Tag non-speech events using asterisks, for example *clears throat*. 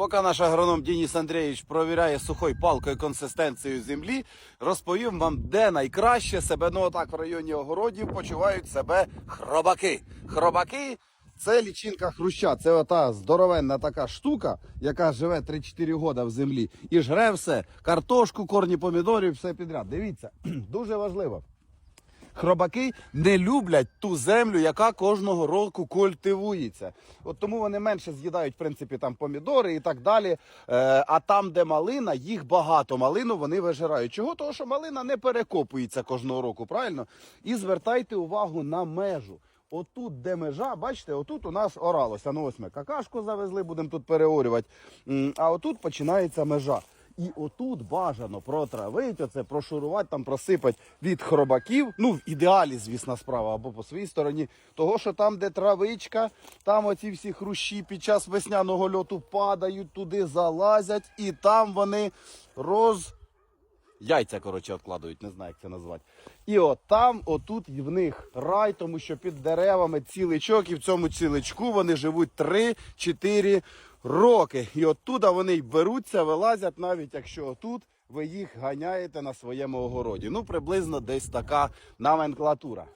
Поки наш агроном Денис Андрійович провіряє сухою палкою консистенцію землі, розповім вам, де найкраще себе, ну отак в районі огородів почувають себе хробаки. Хробаки це лічинка хруща. Це ота здоровенна така штука, яка живе 3-4 года в землі і жре все. Картошку, корні помідорів, все підряд. Дивіться, *clears throat* дуже важливо. Хробаки не люблять ту землю, яка кожного року культивується. От тому вони менше з'їдають, в принципі, там помідори і так далі. Е, а там, де малина, їх багато. Малину вони вижирають. Чого? Тому що малина не перекопується кожного року, правильно? І звертайте увагу на межу. Отут, де межа, бачите, отут у нас оралося. Ну ось ми какашку завезли, будемо тут переорювати. А отут починається межа. І отут бажано протравити, оце прошурувати, там просипати від хробаків. Ну, в ідеалі, звісно, справа або по своїй стороні. Того, що там, де травичка, там оці всі хрущі під час весняного льоту падають, туди залазять, і там вони роз. Яйця, коротше, відкладують, не знаю, як це назвати. І от там, отут в них рай, тому що під деревами ціличок, і в цьому ціличку вони живуть 3-4 роки. І оттуда вони й беруться, вилазять, навіть якщо отут ви їх ганяєте на своєму огороді. Ну, приблизно десь така номенклатура.